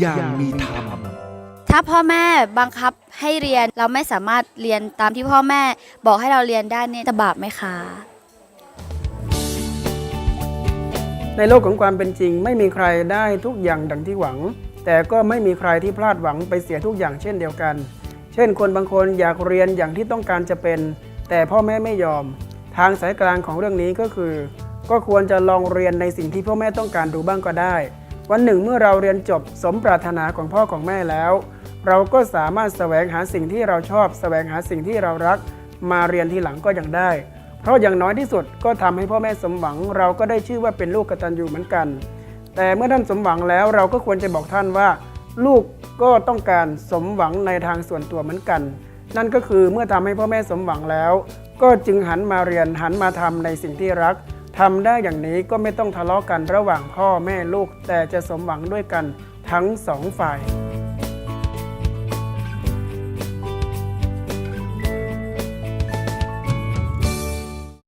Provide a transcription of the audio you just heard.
อย่างมีธรรม ถ้าพ่อแม่บังคับให้เรียนเราไม่สามารถเรียนตามที่พ่อแม่บอกให้เราเรียนได้เนี่ยจะบาปไหมคะ ในโลกของความเป็นจริง ไม่มีใครได้ทุกอย่างดังที่หวัง แต่ก็ไม่มีใครที่พลาดหวังไปเสียทุกอย่างเช่นเดียวกัน เช่น คนบางคนอยากเรียนอย่างที่ต้องการจะเป็น แต่พ่อแม่ไม่ยอม ทางสายกลางของเรื่องนี้ก็คือ ก็ควรจะลองเรียนในสิ่งที่พ่อแม่ต้องการดูบ้างก็ได้ วันหนึ่งเมื่อเราเรียนจบสมปรารถนาของพ่อของแม่แล้ว เราก็สามารถแสวงหาสิ่งที่เราชอบ แสวงหาสิ่งที่เรารัก มาเรียนทีหลังก็ยังได้ เพราะอย่างน้อยที่สุดก็ทำให้พ่อแม่สมหวัง เราก็ได้ชื่อว่าเป็นลูกกตัญญูเหมือนกัน แต่เมื่อท่านสมหวังแล้วเราก็ควรจะบอกท่านว่า ลูกก็ต้องการสมหวังในทางส่วนตัวเหมือนกัน นั่นก็คือเมื่อทำให้พ่อแม่สมหวังแล้ว ก็จึงหันมาเรียนหันมาทำในสิ่งที่รัก ทำได้อย่างนี้ก็ไม่ต้องทะเลาะกันระหว่างพ่อแม่ลูก แต่จะสมหวังด้วยกันทั้งสองฝ่าย